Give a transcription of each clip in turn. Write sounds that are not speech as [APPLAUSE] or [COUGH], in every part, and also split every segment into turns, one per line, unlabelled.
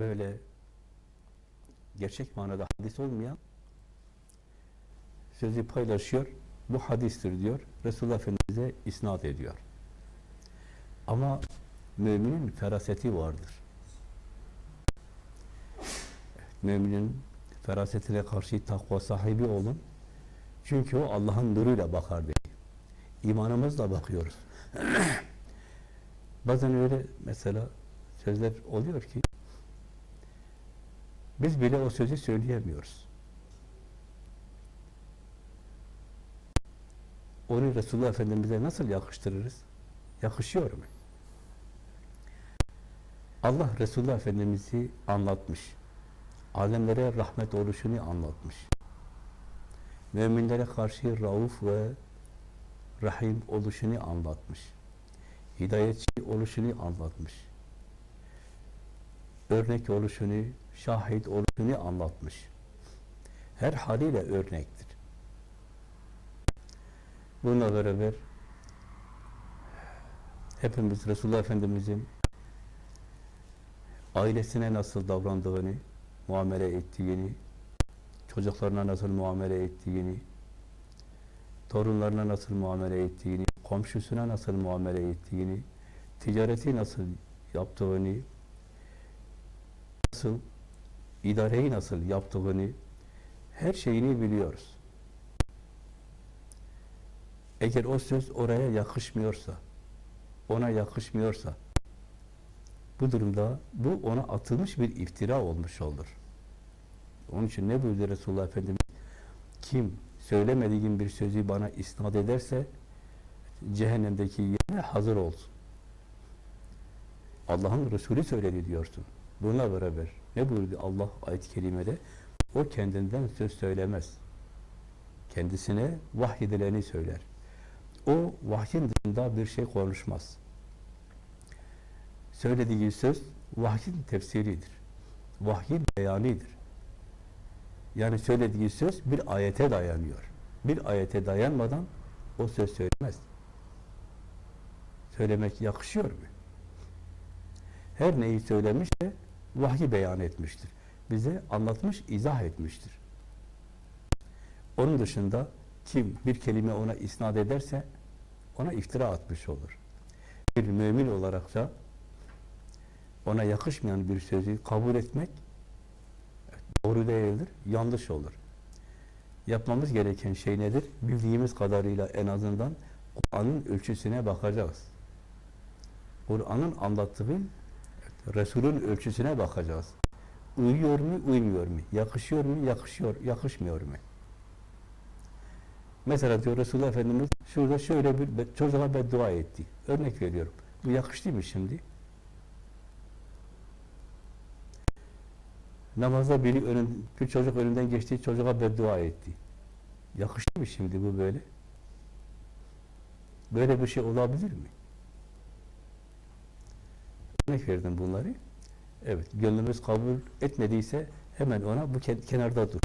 böyle gerçek manada hadis olmayan sözü paylaşıyor. Bu hadistir diyor. Resulullah Efendimiz'e isnat ediyor. Ama müminin feraseti vardır. Müminin ferasetine karşı takva sahibi olun. Çünkü o Allah'ın nuruyla bakar dedi. İmanımızla bakıyoruz. [CLEARS THROAT] Bazen öyle mesela sözler oluyor ki biz bile o sözü söyleyemiyoruz. Onu Resulullah Efendimiz'e nasıl yakıştırırız? Yakışıyor mu? Allah Resulullah Efendimiz'i anlatmış. Alemlere rahmet oluşunu anlatmış. Müminlere karşı rauf ve rahim oluşunu anlatmış. Hidayetçi oluşunu anlatmış. Örnek oluşunu, şahit oluşunu anlatmış. Her haliyle örnektir. Bununla beraber hepimiz Resulullah Efendimiz'in ailesine nasıl davrandığını, muamele ettiğini, çocuklarına nasıl muamele ettiğini, torunlarına nasıl muamele ettiğini, komşusuna nasıl muamele ettiğini, ticareti nasıl yaptığını, nasıl idareyi nasıl yaptığını, her şeyini biliyoruz. Eğer o söz oraya yakışmıyorsa, ona yakışmıyorsa, bu durumda bu ona atılmış bir iftira olmuş olur. Onun için ne buyurdu Resulullah Efendimiz? Kim söylemediğim bir sözü bana isnat ederse cehennemdeki yerine hazır olsun. Allah'ın Resulü söyledi diyorsun. Bununla beraber ne buyurdu Allah ayet-i kerimede? O kendinden söz söylemez. Kendisine vahyedileni söyler. O vahyin dışında bir şey konuşmaz. Söylediği söz vahyin tefsiridir. Vahyin beyanidir. Yani söylediği söz bir ayete dayanıyor. Bir ayete dayanmadan o söz söylemez. Söylemek yakışıyor mu? Her neyi söylemişse vahyi beyan etmiştir. Bize anlatmış, izah etmiştir. Onun dışında kim bir kelime ona isnat ederse ona iftira atmış olur. Bir mümin olarak da ona yakışmayan bir sözü kabul etmek doğru değildir, yanlış olur. Yapmamız gereken şey nedir? Bildiğimiz kadarıyla en azından Kur'an'ın ölçüsüne bakacağız. Kur'an'ın anlattığı Resul'ün ölçüsüne bakacağız. Uyuyor mu, uymuyor mu? Yakışıyor mu, yakışıyor, yakışmıyor mu? Mesela diyor Resulullah Efendimiz şurada şöyle bir çocuğa beddua etti. Örnek veriyorum. Bu yakıştı mı şimdi? Namazda biri önün, bir çocuk önünden geçti, çocuğa beddua etti. Yakıştı mı şimdi bu böyle? Böyle bir şey olabilir mi? Örnek verdim bunları. Evet, gönlümüz kabul etmediyse hemen ona bu kenarda dur.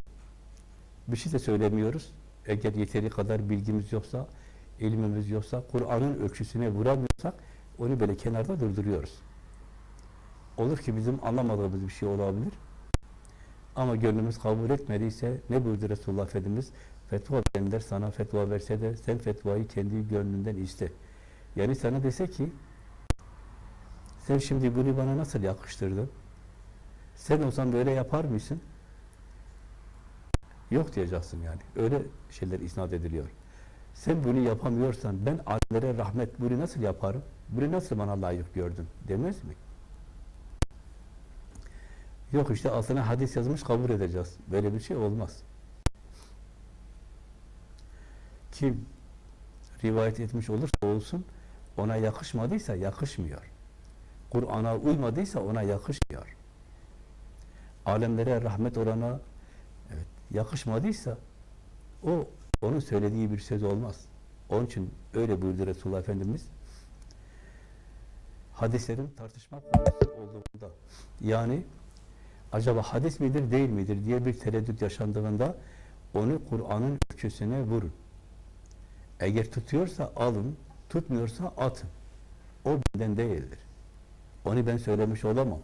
Bir şey de söylemiyoruz. Eğer yeteri kadar bilgimiz yoksa, ilmimiz yoksa, Kur'an'ın ölçüsüne vuramıyorsak onu böyle kenarda durduruyoruz. Olur ki bizim anlamadığımız bir şey olabilir. Ama gönlümüz kabul etmediyse ne buyurdu Resulullah Efendimiz? Fetva verenler sana fetva verse de sen fetvayı kendi gönlünden iste. Yani sana dese ki sen şimdi bunu bana nasıl yakıştırdın? Sen olsan böyle yapar mısın? Yok diyeceksin yani. Öyle şeyler isnat ediliyor. Sen bunu yapamıyorsan ben alimlere rahmet bunu nasıl yaparım? Bunu nasıl bana layık gördün? Demez mi? Yok işte altına hadis yazmış kabul edeceğiz. Böyle bir şey olmaz. Kim rivayet etmiş olursa olsun ona yakışmadıysa yakışmıyor. Kur'an'a uymadıysa ona yakışmıyor. Alemlere rahmet olana evet, yakışmadıysa o onun söylediği bir söz olmaz. Onun için öyle buyurdu Resulullah Efendimiz. Hadislerin tartışma konusu olduğunda yani acaba hadis midir değil midir diye bir tereddüt yaşandığında onu Kur'an'ın ölçüsüne vurun. Eğer tutuyorsa alın, tutmuyorsa atın. O benden değildir. Onu ben söylemiş olamam.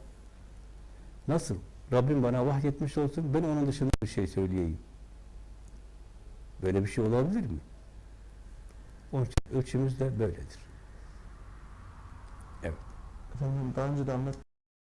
Nasıl? Rabbim bana vahyetmiş olsun, ben onun dışında bir şey söyleyeyim. Böyle bir şey olabilir mi? Onun için ölçümüz de böyledir.
Efendim daha önce de anlattığınız